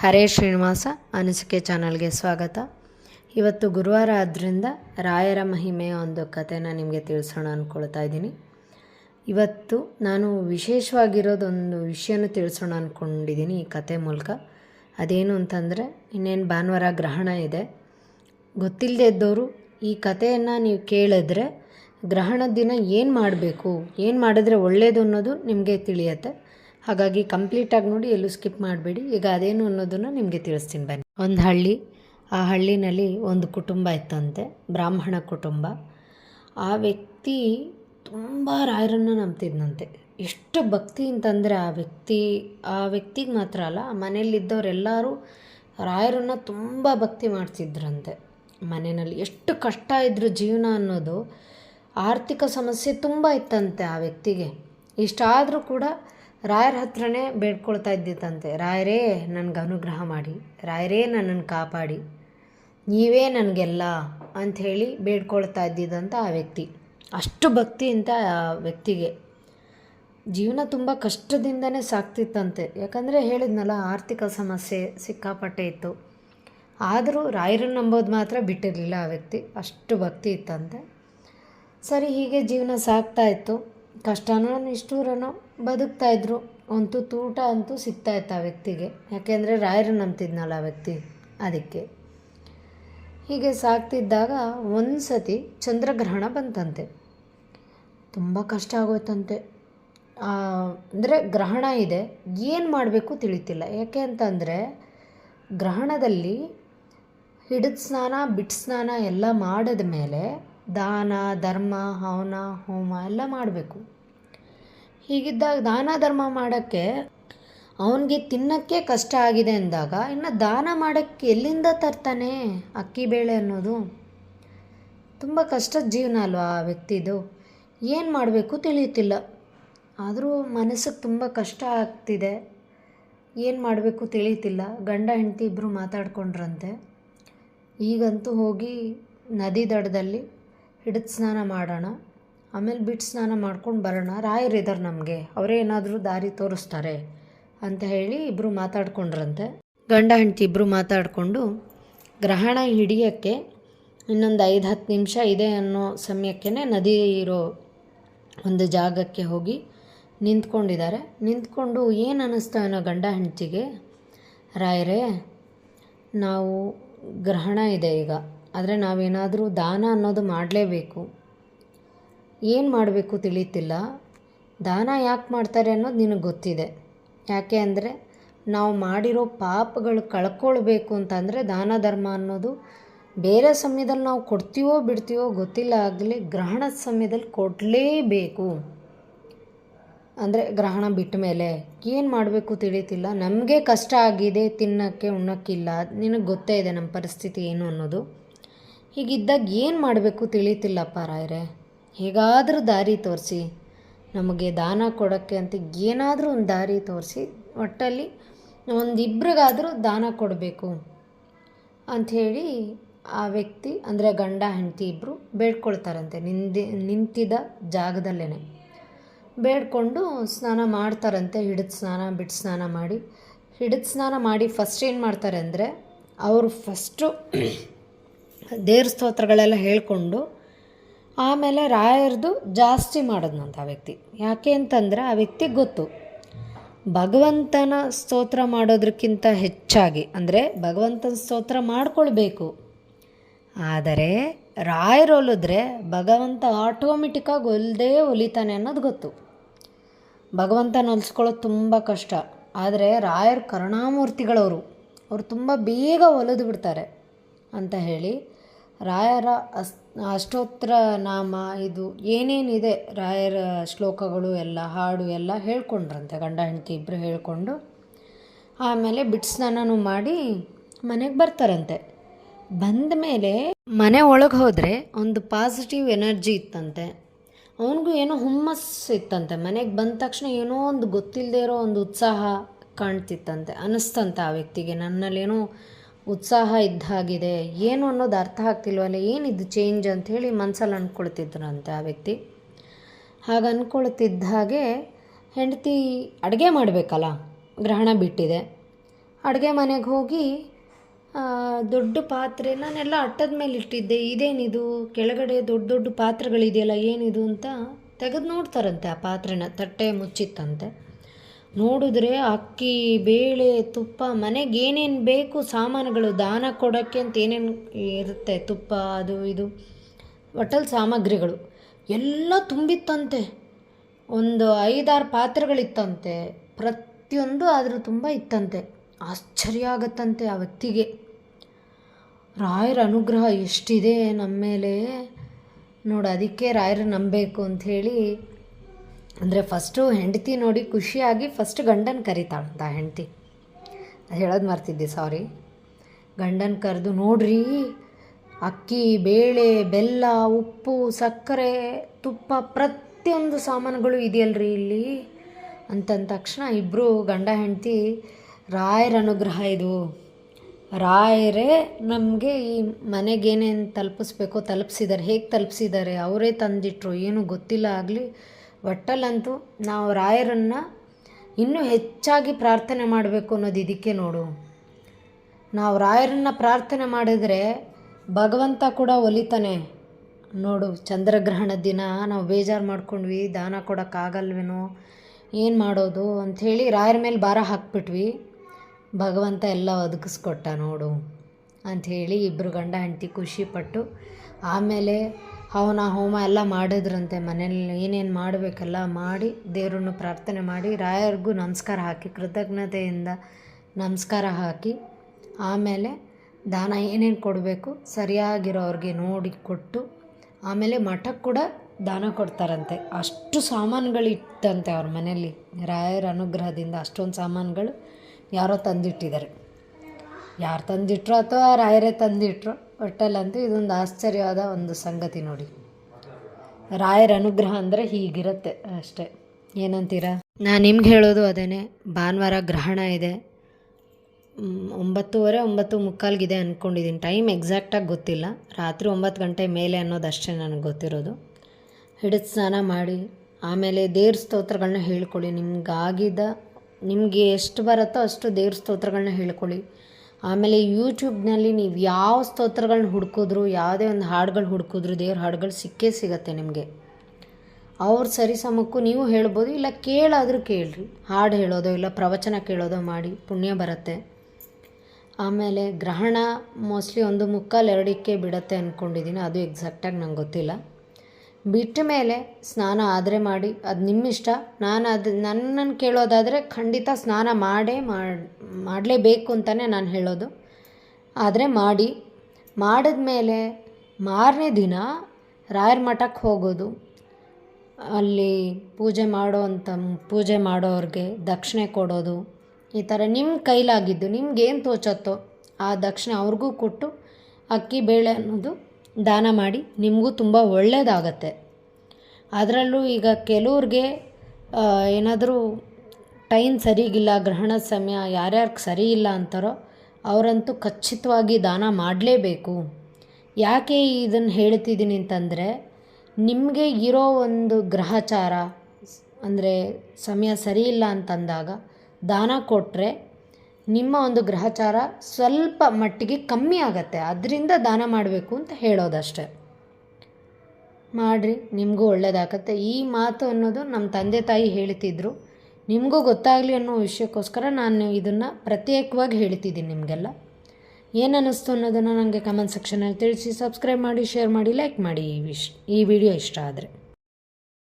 ಹರೇ ಶ್ರೀನಿವಾಸ ಅನಿಸಿಕೆ ಚಾನಲ್ಗೆ ಸ್ವಾಗತ. ಇವತ್ತು ಗುರುವಾರ ಆದ್ದರಿಂದ ರಾಯರ ಮಹಿಮೆಯ ಒಂದು ಕಥೆನ ನಿಮಗೆ ತಿಳಿಸೋಣ ಅಂದ್ಕೊಳ್ತಾ ಇದ್ದೀನಿ. ಇವತ್ತು ನಾನು ವಿಶೇಷವಾಗಿರೋದೊಂದು ವಿಷಯನ ತಿಳಿಸೋಣ ಅಂದ್ಕೊಂಡಿದ್ದೀನಿ ಈ ಕತೆ ಮೂಲಕ. ಅದೇನು ಅಂತಂದರೆ, ಇನ್ನೇನು ಭಾನುವಾರ ಗ್ರಹಣ ಇದೆ. ಗೊತ್ತಿಲ್ಲದೆ ಇದ್ದವರು ಈ ಕಥೆಯನ್ನು ನೀವು ಕೇಳಿದ್ರೆ, ಗ್ರಹಣದ ದಿನ ಏನು ಮಾಡಬೇಕು, ಏನು ಮಾಡಿದ್ರೆ ಒಳ್ಳೆಯದು ಅನ್ನೋದು ನಿಮಗೆ ತಿಳಿಯುತ್ತೆ. ಹಾಗಾಗಿ ಕಂಪ್ಲೀಟಾಗಿ ನೋಡಿ ಎಲ್ಲೂ ಸ್ಕಿಪ್ ಮಾಡಬೇಡಿ. ಈಗ ಅದೇನು ಅನ್ನೋದನ್ನು ನಿಮಗೆ ತಿಳಿಸ್ತೀನಿ ಬನ್ನಿ. ಒಂದು ಹಳ್ಳಿ. ಆ ಹಳ್ಳಿನಲ್ಲಿ ಒಂದು ಕುಟುಂಬ ಇತ್ತಂತೆ. ಬ್ರಾಹ್ಮಣ ಕುಟುಂಬ. ಆ ವ್ಯಕ್ತಿ ತುಂಬ ರಾಯರನ್ನು ನಂಬ್ತಿದ್ನಂತೆ. ಎಷ್ಟು ಭಕ್ತಿ ಅಂತಂದರೆ ಆ ವ್ಯಕ್ತಿ, ಆ ವ್ಯಕ್ತಿಗೆ ಮಾತ್ರ ಅಲ್ಲ, ಆ ಮನೆಯಲ್ಲಿದ್ದವರೆಲ್ಲರೂ ರಾಯರನ್ನು ತುಂಬ ಭಕ್ತಿ ಮಾಡ್ತಿದ್ರಂತೆ. ಮನೆಯಲ್ಲಿ ಎಷ್ಟು ಕಷ್ಟ ಇದ್ದರೂ ಜೀವನ ಅನ್ನೋದು ಆರ್ಥಿಕ ಸಮಸ್ಯೆ ತುಂಬ ಇತ್ತಂತೆ ಆ ವ್ಯಕ್ತಿಗೆ. ಇಷ್ಟಾದರೂ ಕೂಡ ರಾಯರ ಹತ್ರನೇ ಬೇಡ್ಕೊಳ್ತಾ ಇದ್ದಿತ್ತಂತೆ. ರಾಯರೇ, ನನಗೆ ಅನುಗ್ರಹ ಮಾಡಿ. ರಾಯರೇ, ನನ್ನನ್ನು ಕಾಪಾಡಿ. ನೀವೇ ನನಗೆಲ್ಲ ಅಂಥೇಳಿ ಬೇಡ್ಕೊಳ್ತಾ ಇದ್ದಿದ್ದಂಥ ಆ ವ್ಯಕ್ತಿ. ಅಷ್ಟು ಭಕ್ತಿ ಅಂತ ಆ ವ್ಯಕ್ತಿಗೆ. ಜೀವನ ತುಂಬ ಕಷ್ಟದಿಂದನೇ ಸಾಕ್ತಿತ್ತಂತೆ. ಯಾಕಂದರೆ ಹೇಳಿದ್ನಲ್ಲ, ಆರ್ಥಿಕ ಸಮಸ್ಯೆ ಸಿಕ್ಕಾಪಟ್ಟೆ ಇತ್ತು. ಆದರೂ ರಾಯರನ್ನು ನಂಬೋದು ಮಾತ್ರ ಬಿಟ್ಟಿರಲಿಲ್ಲ ಆ ವ್ಯಕ್ತಿ. ಅಷ್ಟು ಭಕ್ತಿ ಇತ್ತಂತೆ. ಸರಿ, ಹೀಗೆ ಜೀವನ ಸಾಗ್ತಾ ಇತ್ತು. ಕಷ್ಟನೂ ನಿಷ್ಠೂರನೋ ಬದುಕ್ತಾ ಇದ್ರು ಒಂದು ತೂಟ ಊಟ ಅಂತೂ ಸಿಗ್ತಾ ಇತ್ತು ಆ ವ್ಯಕ್ತಿಗೆ. ಯಾಕೆಂದರೆ ರಾಯರು ನಂಬ್ತಿದ್ನಲ್ಲ ಆ ವ್ಯಕ್ತಿ ಅದಕ್ಕೆ. ಹೀಗೆ ಸಾಕ್ತಿದ್ದಾಗ ಒಂದು ಸತಿ ಚಂದ್ರಗ್ರಹಣ ಬಂತಂತೆ. ತುಂಬ ಕಷ್ಟ ಆಗೋಯ್ತಂತೆ. ಅಂದರೆ ಗ್ರಹಣ ಇದೆ, ಏನು ಮಾಡಬೇಕು ತಿಳಿತಿಲ್ಲ. ಯಾಕೆ ಅಂತಂದರೆ ಗ್ರಹಣದಲ್ಲಿ ಹಿಡಿದ ಸ್ನಾನ, ಬಿಟ್ ಸ್ನಾನ ಎಲ್ಲ ಮಾಡಿದ ಮೇಲೆ ದಾನ, ಧರ್ಮ, ಹವನ, ಹೋಮ ಎಲ್ಲ ಮಾಡಬೇಕು. ಹೀಗಿದ್ದಾಗ ದಾನ ಧರ್ಮ ಮಾಡೋಕ್ಕೆ ಅವನಿಗೆ ತಿನ್ನೋಕ್ಕೆ ಕಷ್ಟ ಆಗಿದೆ ಅಂದಾಗ ಇನ್ನು ದಾನ ಮಾಡೋಕ್ಕೆ ಎಲ್ಲಿಂದ ತರ್ತಾನೆ ಅಕ್ಕಿ ಬೇಳೆ ಅನ್ನೋದು? ತುಂಬ ಕಷ್ಟದ ಜೀವನ ಅಲ್ವಾ ಆ ವ್ಯಕ್ತಿದು? ಏನು ಮಾಡಬೇಕು ತಿಳಿಯುತ್ತಿಲ್ಲ. ಆದರೂ ಮನಸ್ಸಿಗೆ ತುಂಬ ಕಷ್ಟ ಆಗ್ತಿದೆ. ಏನು ಮಾಡಬೇಕು ತಿಳಿಯುತ್ತಿಲ್ಲ. ಗಂಡ, ಹೆಂಡತಿ ಇಬ್ಬರು ಮಾತಾಡ್ಕೊಂಡ್ರಂತೆ. ಈಗಂತೂ ಹೋಗಿ ನದಿ ದಡದಲ್ಲಿ ಹಿಡಿದು ಸ್ನಾನ ಮಾಡೋಣ. ಆಮೇಲೆ ಬಿಟ್ಟು ಸ್ನಾನ ಮಾಡ್ಕೊಂಡು ಬರೋಣ. ರಾಯರಿದ್ದಾರೆ ನಮಗೆ. ಅವರೇ ಏನಾದರೂ ದಾರಿ ತೋರಿಸ್ತಾರೆ ಅಂತ ಹೇಳಿ ಇಬ್ಬರು ಮಾತಾಡ್ಕೊಂಡ್ರಂತೆ. ಗಂಡ ಹೆಂಡತಿ ಇಬ್ಬರು ಮಾತಾಡಿಕೊಂಡು ಗ್ರಹಣ ಹಿಡಿಯೋಕ್ಕೆ ಇನ್ನೊಂದು ಐದು ಹತ್ತು ನಿಮಿಷ ಇದೆ ಅನ್ನೋ ಸಮಯಕ್ಕೆ ನದಿ ಇರೋ ಒಂದು ಜಾಗಕ್ಕೆ ಹೋಗಿ ನಿಂತ್ಕೊಂಡಿದ್ದಾರೆ. ನಿಂತ್ಕೊಂಡು ಏನು ಅನ್ನಿಸ್ತಾ ಅನ್ನೋ ಗಂಡ ಹೆಂಡತಿಗೆ, ರಾಯರೇ, ನಾವು ಗ್ರಹಣ ಇದೆ ಈಗ. ಆದರೆ ನಾವೇನಾದರೂ ದಾನ ಅನ್ನೋದು ಮಾಡಲೇಬೇಕು. ಏನು ಮಾಡಬೇಕು ತಿಳಿತಿಲ್ಲ. ದಾನ ಯಾಕೆ ಮಾಡ್ತಾರೆ ಅನ್ನೋದು ನಿನಗೆ ಗೊತ್ತಿದೆ. ಯಾಕೆ ಅಂದರೆ ನಾವು ಮಾಡಿರೋ ಪಾಪಗಳು ಕಳ್ಕೊಳ್ಬೇಕು ಅಂತಂದರೆ ದಾನ ಧರ್ಮ ಅನ್ನೋದು ಬೇರೆ ಸಮಯದಲ್ಲಿ ನಾವು ಕೊಡ್ತೀವೋ ಬಿಡ್ತೀವೋ ಗೊತ್ತಿಲ್ಲ ಆಗಲಿ ಗ್ರಹಣದ ಸಮಯದಲ್ಲಿ ಕೊಡಲೇಬೇಕು. ಅಂದರೆ ಗ್ರಹಣ ಬಿಟ್ಟ ಮೇಲೆ ಏನು ಮಾಡಬೇಕು ತಿಳಿತಿಲ್ಲ. ನಮಗೆ ಕಷ್ಟ ಆಗಿದೆ, ತಿನ್ನೋಕ್ಕೆ ಉಣ್ಣಕ್ಕಿಲ್ಲ, ನಿನಗೆ ಗೊತ್ತೇ ಇದೆ ನಮ್ಮ ಪರಿಸ್ಥಿತಿ ಏನು ಅನ್ನೋದು. ಹೀಗಿದ್ದಾಗ ಏನು ಮಾಡಬೇಕು ತಿಳಿತಿಲ್ಲಪ್ಪ ರಾಯರೇ? ಹೇಗಾದರೂ ದಾರಿ ತೋರಿಸಿ, ನಮಗೆ ದಾನ ಕೊಡೋಕ್ಕೆ ಅಂತ ಏನಾದರೂ ಒಂದು ದಾರಿ ತೋರಿಸಿ, ಒಟ್ಟಲ್ಲಿ ಒಂದಿಬ್ರಿಗಾದರೂ ದಾನ ಕೊಡಬೇಕು ಅಂಥೇಳಿ ಆ ವ್ಯಕ್ತಿ, ಅಂದರೆ ಗಂಡ, ಹೆಂಡತಿ ಇಬ್ಬರು ಬೇಡ್ಕೊಳ್ತಾರಂತೆ, ನಿಂದಿ ನಿಂತಿದ್ದ ಜಾಗದಲ್ಲೇ ಬೇಡ್ಕೊಂಡು ಸ್ನಾನ ಮಾಡ್ತಾರಂತೆ, ಹಿಡಿದು ಸ್ನಾನ, ಬಿಟ್ಟು ಸ್ನಾನ ಮಾಡಿ. ಹಿಡಿದು ಸ್ನಾನ ಮಾಡಿ ಫಸ್ಟ್ ಏನು ಮಾಡ್ತಾರೆ ಅಂದರೆ, ಅವರು ಫಸ್ಟು ದೇವ್ರ ಸ್ತೋತ್ರಗಳೆಲ್ಲ ಹೇಳ್ಕೊಂಡು ಆಮೇಲೆ ರಾಯರ್ದು ಜಾಸ್ತಿ ಮಾಡೋದ್ನಂತ ಆ ವ್ಯಕ್ತಿ. ಯಾಕೆ ಅಂತಂದರೆ ಆ ವ್ಯಕ್ತಿಗೆ ಗೊತ್ತು. ಭಗವಂತನ ಸ್ತೋತ್ರ ಮಾಡೋದಕ್ಕಿಂತ ಹೆಚ್ಚಾಗಿ, ಅಂದರೆ ಭಗವಂತನ ಸ್ತೋತ್ರ ಮಾಡ್ಕೊಳ್ಬೇಕು. ಆದರೆ ರಾಯರು ಒಲಿದ್ರೆ ಭಗವಂತ ಆಟೋಮೆಟಿಕ್ಕಾಗಿ ಒಲ್ದೇ ಒಲಿತಾನೆ ಅನ್ನೋದು ಗೊತ್ತು. ಭಗವಂತನ ಹೊಲಿಸ್ಕೊಳ್ಳೋದು ತುಂಬ ಕಷ್ಟ. ಆದರೆ ರಾಯರು ಕರುಣಾಮೂರ್ತಿಗಳವರು, ಅವರು ತುಂಬ ಬೇಗ ಒಲಿದು ಬಿಡ್ತಾರೆ ಅಂತ ಹೇಳಿ ರಾಯರ ಅಸ್ ಅಷ್ಟೋತ್ತರ ನಾಮ ಇದು ಏನೇನಿದೆ ರಾಯರ ಶ್ಲೋಕಗಳು ಎಲ್ಲ, ಹಾಡು ಎಲ್ಲ ಹೇಳ್ಕೊಂಡ್ರಂತೆ. ಗಂಡ, ಹೆಂಡತಿ ಇಬ್ಬರು ಹೇಳ್ಕೊಂಡು ಆಮೇಲೆ ಬಿಟ್ಟು ಮಾಡಿ ಮನೆಗೆ ಬರ್ತಾರಂತೆ. ಬಂದ ಮೇಲೆ ಮನೆ ಒಳಗೆ ಹೋದರೆ ಒಂದು ಪಾಸಿಟಿವ್ ಎನರ್ಜಿ ಇತ್ತಂತೆ. ಅವನಿಗೂ ಏನೋ ಹುಮ್ಮಸ್ಸು ಇತ್ತಂತೆ. ಮನೆಗೆ ಬಂದ ತಕ್ಷಣ ಏನೋ ಒಂದು ಗೊತ್ತಿಲ್ಲದೆ ಇರೋ ಒಂದು ಉತ್ಸಾಹ ಕಾಣ್ತಿತ್ತಂತೆ. ಅನ್ನಿಸ್ತಂತೆ ಆ ವ್ಯಕ್ತಿಗೆ. ನನ್ನಲ್ಲೇನೋ ಉತ್ಸಾಹ ಇದ್ದ ಹಾಗಿದೆ ಏನು ಅನ್ನೋದು ಅರ್ಥ ಆಗ್ತಿಲ್ವಲ್ಲ ಏನಿದು ಚೇಂಜ್ ಅಂಥೇಳಿ ಮನಸ್ಸಲ್ಲಿ ಅಂದ್ಕೊಳ್ತಿದ್ರಂತೆ ಆ ವ್ಯಕ್ತಿ. ಹಾಗೆ ಅಂದ್ಕೊಳ್ತಿದ್ದ ಹಾಗೆ ಹೆಂಡತಿ ಅಡುಗೆ ಮಾಡಬೇಕಲ್ಲ, ಗ್ರಹಣ ಬಿಟ್ಟಿದೆ. ಅಡುಗೆ ಮನೆಗೆ ಹೋಗಿ ದೊಡ್ಡ ಪಾತ್ರೆ ನಾನೆಲ್ಲ ಅಟ್ಟದ ಮೇಲೆ ಇಟ್ಟಿದ್ದೆ. ಇದೇನಿದು? ಕೆಳಗಡೆ ದೊಡ್ಡ ದೊಡ್ಡ ಪಾತ್ರೆಗಳಿದೆಯಲ್ಲ, ಏನಿದು ಅಂತ ತೆಗೆದು ನೋಡ್ತಾರಂತೆ ಆ ಪಾತ್ರೆನ, ತಟ್ಟೆ ಮುಚ್ಚಿತ್ತಂತೆ. ನೋಡಿದ್ರೆ ಅಕ್ಕಿ, ಬೇಳೆ, ತುಪ್ಪ, ಮನೆಗೆ ಏನೇನು ಬೇಕು ಸಾಮಾನುಗಳು, ದಾನ ಕೊಡೋಕ್ಕೆ ಅಂತ ಏನೇನು ಇರುತ್ತೆ ತುಪ್ಪ, ಅದು, ಇದು ಒಟ್ಟಲ್ಲಿ ಸಾಮಗ್ರಿಗಳು. ಎಲ್ಲ ತುಂಬಿತ್ತಂತೆ. ಒಂದು ಐದಾರು ಪಾತ್ರೆಗಳಿತ್ತಂತೆ. ಪ್ರತಿಯೊಂದು ಅದ್ರ ತುಂಬ ಇತ್ತಂತೆ. ಆಶ್ಚರ್ಯ ಆಗತ್ತಂತೆ ಆ ವ್ಯಕ್ತಿಗೆ. ರಾಯರ ಅನುಗ್ರಹ ಎಷ್ಟಿದೆ ನಮ್ಮ ಮೇಲೆ. ನೋಡು, ಅದಕ್ಕೆ ರಾಯರ ನಂಬಬೇಕು ಅಂಥೇಳಿ ಅಂದರೆ ಫಸ್ಟು ಹೆಂಡತಿ ನೋಡಿ ಖುಷಿಯಾಗಿ ಫಸ್ಟ್ ಗಂಡನ ಕರಿತಾಳಂತ ಹೆಂಡತಿ. ಹೇಳೋದು ಮರ್ತಿದ್ದೆ ಸಾರಿ ಗಂಡನ ಕರೆದು, ನೋಡ್ರಿ, ಅಕ್ಕಿ, ಬೇಳೆ, ಬೆಲ್ಲ, ಉಪ್ಪು, ಸಕ್ಕರೆ, ತುಪ್ಪ ಪ್ರತಿಯೊಂದು ಸಾಮಾನುಗಳು ಇದೆಯಲ್ರಿ ಇಲ್ಲಿ? ಅಂತಂದ ತಕ್ಷಣ ಇಬ್ಬರು ಗಂಡ ಹೆಂಡತಿ, ರಾಯರ ಅನುಗ್ರಹ ಇದು. ರಾಯರೇ ನಮಗೆ ಈ ಮನೆಗೇನೇನು ತಲುಪಿಸ್ಬೇಕೋ ತಲುಪಿಸಿದ್ದಾರೆ ಹೇಗೆ ತಲುಪಿಸಿದ್ದಾರೆ ಅವರೇ ತಂದಿಟ್ರು, ಏನೂ ಗೊತ್ತಿಲ್ಲ ಆಗಲಿ. ಒಟ್ಟಲ್ಲಂತೂ ನಾವು ರಾಯರನ್ನು ಇನ್ನೂ ಹೆಚ್ಚಾಗಿ ಪ್ರಾರ್ಥನೆ ಮಾಡಬೇಕು ಅನ್ನೋದು ಇದಕ್ಕೆ ನೋಡು. ನಾವು ರಾಯರನ್ನು ಪ್ರಾರ್ಥನೆ ಮಾಡಿದರೆ ಭಗವಂತ ಕೂಡ ಒಲಿತಾನೆ. ನೋಡು, ಚಂದ್ರಗ್ರಹಣ ದಿನ, ನಾವು ಬೇಜಾರು ಮಾಡ್ಕೊಂಡ್ವಿ, ದಾನ ಕೊಡೋಕ್ಕಾಗಲ್ವೇನೋ ಏನು ಮಾಡೋದು ಅಂಥೇಳಿ ರಾಯರ ಮೇಲೆ ಭಾರ ಹಾಕ್ಬಿಟ್ವಿ. ಭಗವಂತ ಎಲ್ಲ ಒದಗಿಸ್ಕೊಟ್ಟ ನೋಡು ಅಂಥೇಳಿ ಇಬ್ಬರು ಗಂಡ ಹೆಂಡತಿ ಖುಷಿಪಟ್ಟು ಆಮೇಲೆ ಹವನ ಹೋಮ ಎಲ್ಲ ಮಾಡಿದ್ರಂತೆ ಮನೆಯಲ್ಲಿ, ಏನೇನು ಮಾಡಬೇಕೆಲ್ಲ ಮಾಡಿ ದೇವ್ರನ್ನು ಪ್ರಾರ್ಥನೆ ಮಾಡಿ ರಾಯರಿಗೂ ನಮಸ್ಕಾರ ಹಾಕಿ, ಕೃತಜ್ಞತೆಯಿಂದ ನಮಸ್ಕಾರ ಹಾಕಿ, ಆಮೇಲೆ ದಾನ ಏನೇನು ಕೊಡಬೇಕು ಸರಿಯಾಗಿರೋರಿಗೆ ನೋಡಿ ಕೊಟ್ಟು, ಆಮೇಲೆ ಮಠಕ್ಕೆ ಕೂಡ ದಾನ ಕೊಡ್ತಾರಂತೆ. ಅಷ್ಟು ಸಾಮಾನುಗಳು ಅವ್ರ ಮನೆಯಲ್ಲಿ. ರಾಯರ ಅನುಗ್ರಹದಿಂದ ಅಷ್ಟೊಂದು ಸಾಮಾನುಗಳು ಯಾರೋ ತಂದಿಟ್ಟಿದ್ದಾರೆ. ಯಾರು ತಂದಿಟ್ರೋ ಅಥವಾ ರಾಯರೇ ತಂದಿಟ್ರು? ಒಟ್ಟಲ್ಲಂತೂ ಇದೊಂದು ಆಶ್ಚರ್ಯವಾದ ಒಂದು ಸಂಗತಿ ನೋಡಿ. ರಾಯರ ಅನುಗ್ರಹ ಅಂದರೆ ಹೀಗಿರುತ್ತೆ ಅಷ್ಟೇ. ಏನಂತೀರಾ? ನಾನು ನಿಮ್ಗೆ ಹೇಳೋದು ಅದೇನೆ, ಭಾನುವಾರ ಗ್ರಹಣ ಇದೆ. ಒಂಬತ್ತುವರೆ, ಒಂಬತ್ತು ಮುಕ್ಕಾಲ್ಗಿದೆ ಅಂದ್ಕೊಂಡಿದ್ದೀನಿ ಟೈಮ್ ಎಕ್ಸಾಕ್ಟಾಗಿ ಗೊತ್ತಿಲ್ಲ. ರಾತ್ರಿ ಒಂಬತ್ತು ಗಂಟೆ ಮೇಲೆ ಅನ್ನೋದಷ್ಟೇ ನನಗೆ ಗೊತ್ತಿರೋದು. ಹಿಡಿದು ಸ್ನಾನ ಮಾಡಿ, ಆಮೇಲೆ ದೇವ್ರ ಸ್ತೋತ್ರಗಳನ್ನ ಹೇಳ್ಕೊಳ್ಳಿ. ನಿಮ್ಗಾಗಿದ್ದ ನಿಮಗೆ ಎಷ್ಟು ಬರುತ್ತೋ ಅಷ್ಟು ದೇವ್ರ ಸ್ತೋತ್ರಗಳನ್ನ ಹೇಳ್ಕೊಳ್ಳಿ. ಆಮೇಲೆ ಯೂಟ್ಯೂಬ್ನಲ್ಲಿ ನೀವು ಯಾವ ಸ್ತೋತ್ರಗಳನ್ನ ಹುಡ್ಕಿದ್ರು, ಯಾವುದೇ ಒಂದು ಹಾಡುಗಳು ಹುಡ್ಕಿದ್ರು, ದೇವ್ರ ಹಾಡುಗಳು ಸಿಕ್ಕೇ ಸಿಗತ್ತೆ ನಿಮಗೆ. ಅವ್ರ ಸರಿಸಮಕ್ಕೂ ನೀವು ಹೇಳ್ಬೋದು, ಇಲ್ಲ ಕೇಳಾದರೂ ಕೇಳ್ರಿ. ಹಾಡು ಹೇಳೋದೋ, ಇಲ್ಲ ಪ್ರವಚನ ಕೇಳೋದೋ ಮಾಡಿ ಪುಣ್ಯ ಬರುತ್ತೆ. ಆಮೇಲೆ ಗ್ರಹಣ ಮೋಸ್ಟ್ಲಿ ಒಂದು ಮುಕ್ಕಾಲು ಎರಡಕ್ಕೆ ಬಿಡತ್ತೆ ಅಂದ್ಕೊಂಡಿದ್ದೀನಿ ಅದು ಎಕ್ಸಾಕ್ಟಾಗಿ ನಂಗೆ ಗೊತ್ತಿಲ್ಲ. ಬಿಟ್ಟ ಮೇಲೆ ಸ್ನಾನ ಆದರೆ ಮಾಡಿ, ಅದು ನಿಮ್ಮಿಷ್ಟ. ನಾನು ಅದು ನನ್ನನ್ನು ಕೇಳೋದಾದರೆ ಖಂಡಿತ ಸ್ನಾನ ಮಾಡೇ ಮಾಡಿ, ಮಾಡಲೇಬೇಕು ಅಂತಲೇ ನಾನು ಹೇಳೋದು. ಆದರೆ ಮಾಡಿ, ಮಾಡಿದ ಮೇಲೆ ಮಾರನೇ ದಿನ ರಾಯರ ಮಠಕ್ಕೆ ಹೋಗೋದು. ಅಲ್ಲಿ ಪೂಜೆ ಮಾಡೋ ಅಂತ, ಪೂಜೆ ಮಾಡೋರಿಗೆ ದಕ್ಷಿಣೆ ಕೊಡೋದು. ಈ ಥರ ನಿಮ್ಮ ಕೈಲಾಗಿದ್ದು, ನಿಮ್ಗೇನು ತೋಚತ್ತೋ ಆ ದಕ್ಷಿಣೆ ಅವ್ರಿಗೂ ಕೊಟ್ಟು ಅಕ್ಕಿ, ಬೇಳೆ ಅನ್ನೋದು ದಾನ ಮಾಡಿ ನಿಮಗೂ ತುಂಬ ಒಳ್ಳೆಯದಾಗತ್ತೆ ಅದರಲ್ಲೂ ಈಗ ಕೆಲವ್ರಿಗೆ ಏನಾದರೂ ಟೈಮ್ ಸರಿಗಿಲ್ಲ ಗ್ರಹಣದ ಸಮಯ ಯಾರ್ಯಾರಿಗೆ ಸರಿ ಇಲ್ಲ ಅಂತಾರೋ ಅವರಂತೂ ಖಚಿತವಾಗಿ ದಾನ ಮಾಡಲೇಬೇಕು. ಯಾಕೆ ಇದನ್ನು ಹೇಳ್ತಿದ್ದೀನಿ ಅಂತಂದರೆ, ನಿಮಗೆ ಇರೋ ಒಂದು ಗ್ರಹಚಾರ, ಅಂದರೆ ಸಮಯ ಸರಿ ಇಲ್ಲ ಅಂತಂದಾಗ ದಾನ ಕೊಟ್ಟರೆ ನಿಮ್ಮ ಒಂದು ಗ್ರಹಚಾರ ಸ್ವಲ್ಪ ಮಟ್ಟಿಗೆ ಕಮ್ಮಿ ಆಗತ್ತೆ. ಅದರಿಂದ ದಾನ ಮಾಡಬೇಕು ಅಂತ ಹೇಳೋದಷ್ಟೆ. ಮಾಡಿರಿ, ನಿಮಗೂ ಒಳ್ಳೇದಾಗತ್ತೆ. ಈ ಮಾತು ಅನ್ನೋದು ನಮ್ಮ ತಂದೆ ತಾಯಿ ಹೇಳ್ತಿದ್ರು. ನಿಮಗೂ ಗೊತ್ತಾಗಲಿ ಅನ್ನೋ ವಿಷಯಕ್ಕೋಸ್ಕರ ನಾನು ಇದನ್ನು ಪ್ರತ್ಯೇಕವಾಗಿ ಹೇಳ್ತಿದ್ದೀನಿ ನಿಮಗೆಲ್ಲ. ಏನಿಸ್ತು ಅನ್ನಿಸ್ತು ಅನ್ನೋದನ್ನು ನನಗೆ ಕಮೆಂಟ್ ಸೆಕ್ಷನಲ್ಲಿ ತಿಳಿಸಿ ಸಬ್ಸ್ಕ್ರೈಬ್ ಮಾಡಿ ಶೇರ್ ಮಾಡಿ ಲೈಕ್ ಮಾಡಿ ಈ ವಿಶ್ ಈ ವಿಡಿಯೋ ಇಷ್ಟ ಆದರೆ.